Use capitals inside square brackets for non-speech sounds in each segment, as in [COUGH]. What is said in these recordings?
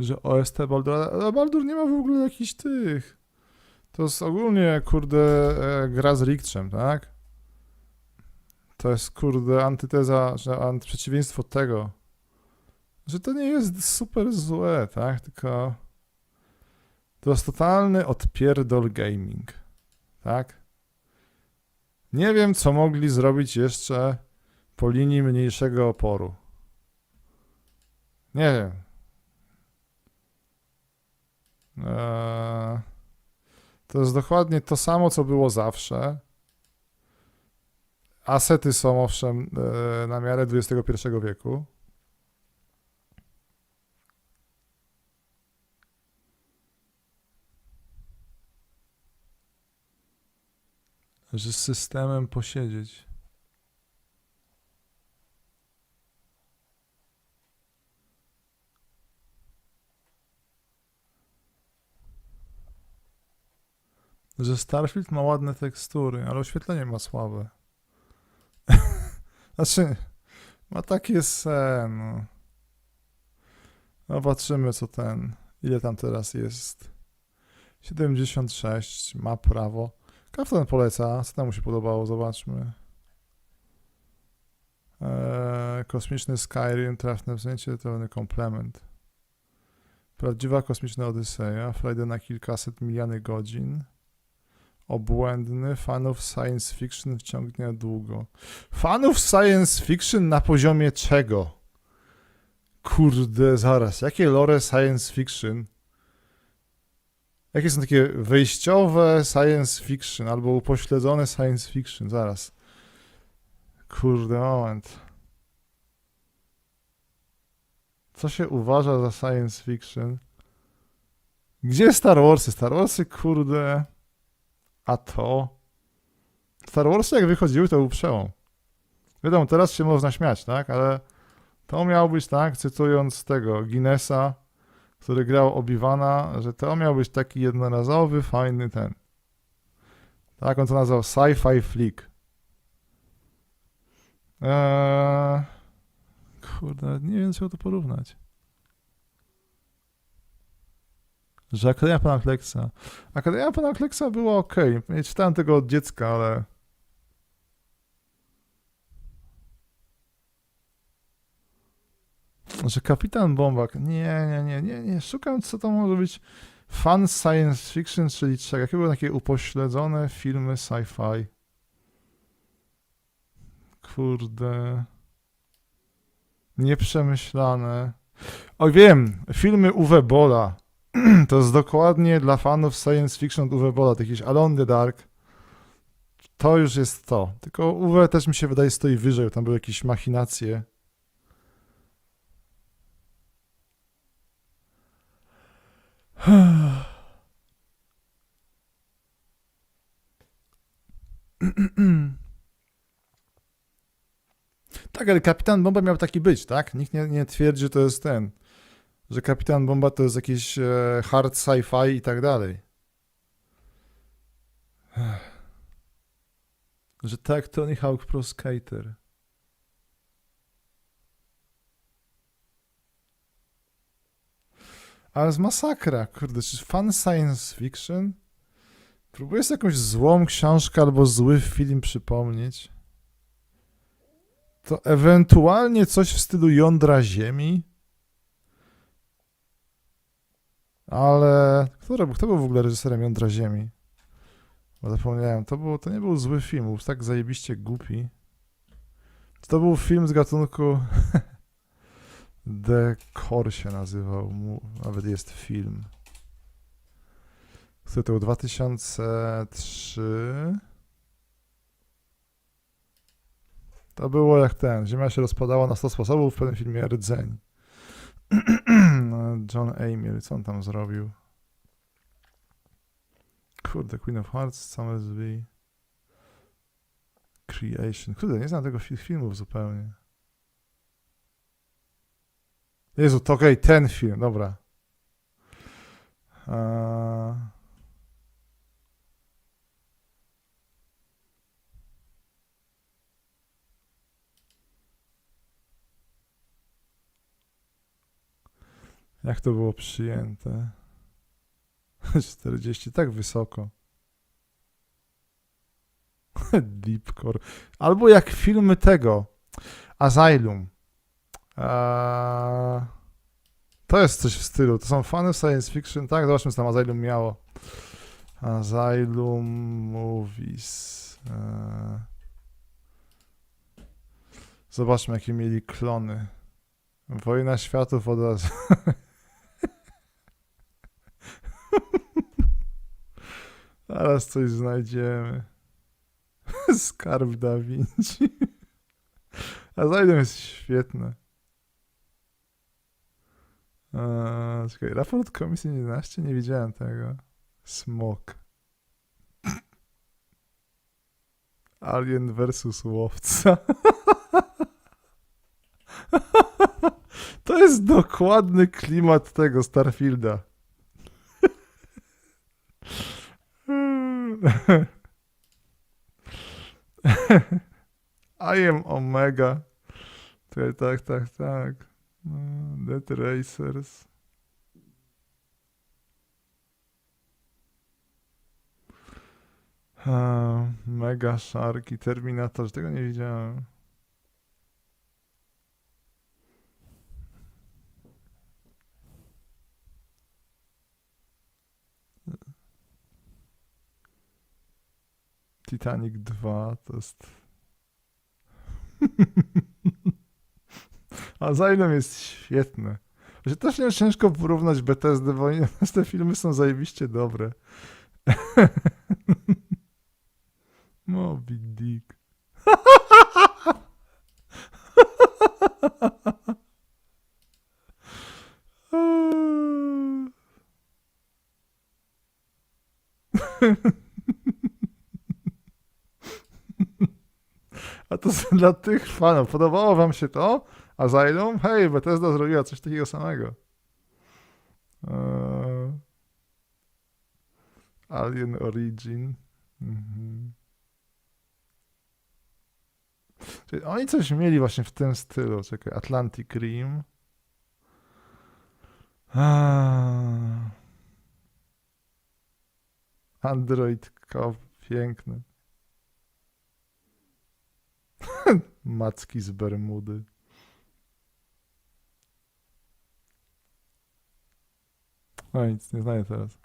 Że OST Baldur, ale Baldur nie ma w ogóle jakichś tych. To jest ogólnie, kurde, e, gra z Riktrzem, tak? To jest, kurde, antyteza, że przeciwieństwo tego, że to nie jest super złe, tak? Tylko to jest totalny odpierdol gaming, tak? Nie wiem, co mogli zrobić jeszcze po linii mniejszego oporu. Nie wiem. Eee, to jest dokładnie to samo, co było zawsze. Asety są owszem e, na miarę XXI wieku. Że z systemem posiedzieć. Że Starfield ma ładne tekstury, ale oświetlenie ma słabe. [LAUGHS] znaczy, ma takie sen. No. Zobaczymy, co ten. Ile tam teraz jest? 76, ma prawo. Kaftan poleca. Co tam mu się podobało? Zobaczmy. Eee, kosmiczny Skyrim, trafne wzięcie, to komplement. Prawdziwa kosmiczna Odyseja, Friday na kilkaset miliony godzin. Obłędny, fanów science fiction wciągnie długo. Fanów science fiction na poziomie czego? Kurde, zaraz. Jakie lore science fiction? Jakie są takie wejściowe science fiction albo upośledzone science fiction? Zaraz. Kurde, moment. Co się uważa za science fiction? Gdzie Star Warsy? Star Warsy, kurde. A to? Star Warsy jak wychodziły, to był przełom. Wiadomo, teraz się można śmiać, tak? Ale to miał być, tak, cytując tego Guinnessa, który grał Obi-Wana, że to miał być taki jednorazowy, fajny ten. Tak, on to nazwał sci-fi flick. Eee, kurde, nie wiem, czego to porównać. Że Akademia Pana Kleksa. Akademia Pana Kleksa była ok. Nie czytałem tego od dziecka, ale... Że Kapitan Bombak. Nie, nie, nie, nie, nie. Szukam, co to może być. Fan science fiction, czyli czego? Jakie były takie upośledzone filmy sci-fi? Kurde. Nieprzemyślane. O, wiem. Filmy Uwe Bola. [CLEARS THROAT] to jest dokładnie dla fanów science fiction od Uwe Bola, jakieś Alone the Dark. To już jest to. Tylko Uwe też mi się wydaje stoi wyżej, tam były jakieś machinacje. [SIGHS] Tak, ale Kapitan Bomba miał taki być, tak? Nikt nie, nie twierdzi, że to jest ten że Kapitan Bomba to jest jakiś e, hard sci-fi i tak dalej. Że tak, Tony Hawk Pro Skater. Ale z masakra, kurde, czy fan science fiction? Próbuję sobie jakąś złą książkę albo zły film przypomnieć. To ewentualnie coś w stylu jądra ziemi? Ale kto, kto był w ogóle reżyserem Jądra Ziemi? Bo zapomniałem, to, było, to nie był zły film, był tak zajebiście głupi. To był film z gatunku [LAUGHS] The Core się nazywał, nawet jest film. Który to był 2003. To było jak ten, Ziemia się rozpadała na 100 sposobów w pewnym filmie Rdzeń. John Amir, co on tam zrobił? Kurde, Queen of Hearts, Summersby. Creation. Kurde, nie znam tego filmów zupełnie. Jezu, to okej, okay, ten film, dobra. Uh... Jak to było przyjęte? [LAUGHS] 40, tak wysoko. [LAUGHS] Deepcore. Albo jak filmy tego. Asylum. Eee, to jest coś w stylu. To są fany science fiction. Tak, zobaczmy, co tam Asylum miało. Asylum Movies. Eee, zobaczmy, jakie mieli klony. Wojna światów od razu. [LAUGHS] [LAUGHS] Zaraz coś znajdziemy. [LAUGHS] Skarb Da Vinci. Asylum jest świetne. Eee, czekaj, raport Komisji 11? Nie widziałem tego. Smok. [LAUGHS] Alien versus łowca. To jest dokładny klimat tego Starfielda. [LAUGHS] I am Omega. Tak, tak, tak, tak. No, Dead Racers. Mega Shark i Terminator. Tego nie widziałem. Titanic 2 to jest. [LAUGHS] Asylum jest świetne. Właśnie też nie ciężko porównać Bethesda, bo [LAUGHS] te filmy są zajebiście dobre. [LAUGHS] Moby Dick. A to są dla tych fanów. Podobało wam się to? Asylum? Hej, Bethesda zrobiła coś takiego samego. Eee, Alien Origin. Mhm. Czyli oni coś mieli właśnie w tym stylu. Czekaj, Atlantic Rim. Ah. Android Cop, piękny. Macki z Bermudy. O, nic nie znaję teraz.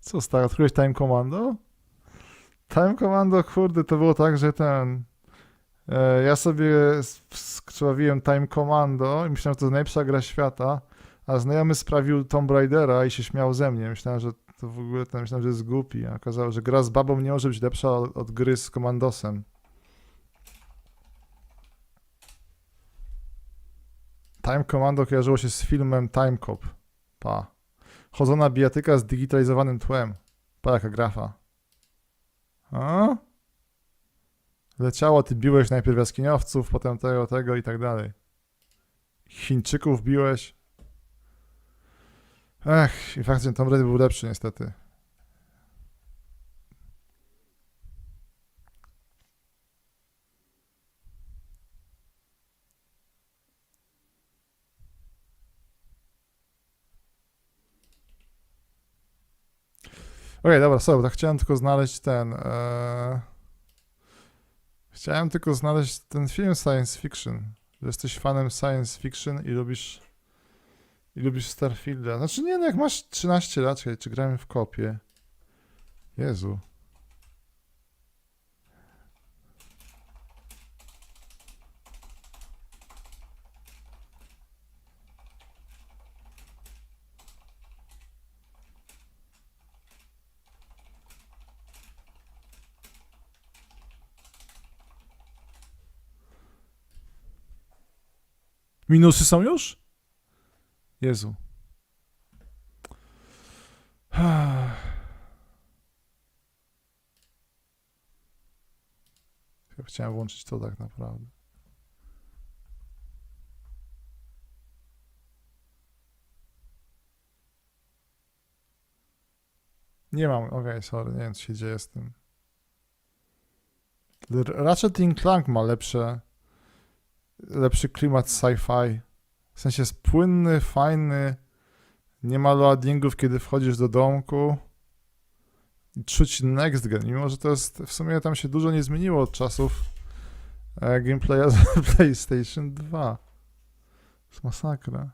Co, stary, odkryłeś Time Commando? Time Commando, kurde, to było tak, że ten... E, ja sobie skrzywawiłem Time Commando i myślałem, że to jest najlepsza gra świata, a znajomy sprawił Tomb Raidera i się śmiał ze mnie. Myślałem, że to w ogóle, ten, myślałem, że jest głupi, a okazało, że gra z babą nie może być lepsza od, od gry z Komandosem. Time Commando kojarzyło się z filmem Time Cop. Pa. Chodzona bijatyka z digitalizowanym tłem. Pa, jaka grafa. A? Leciało, ty biłeś najpierw jaskiniowców, potem tego, tego i tak dalej. Chińczyków biłeś. Ech, i faktycznie Tomb Raider był lepszy niestety. Okej, dobra, sorry, tak chciałem tylko znaleźć ten. E... Chciałem tylko znaleźć ten film science fiction. Że jesteś fanem science fiction i lubisz. I lubisz Starfielda. Znaczy nie, no jak masz 13 lat, czekaj, czy grałem w kopie? Jezu. Minusy są już? Jezu. [SIGHS] Ja chciałem włączyć to tak naprawdę. Nie mam, okej, sorry, nie wiem co się dzieje z tym. Ratchet Clank ma lepsze lepszy klimat sci-fi. W sensie jest płynny, fajny, nie ma loadingów, kiedy wchodzisz do domku. Czuć next gen, mimo że to jest, w sumie tam się dużo nie zmieniło od czasów e, gameplaya z [LAUGHS] PlayStation 2. To jest masakra.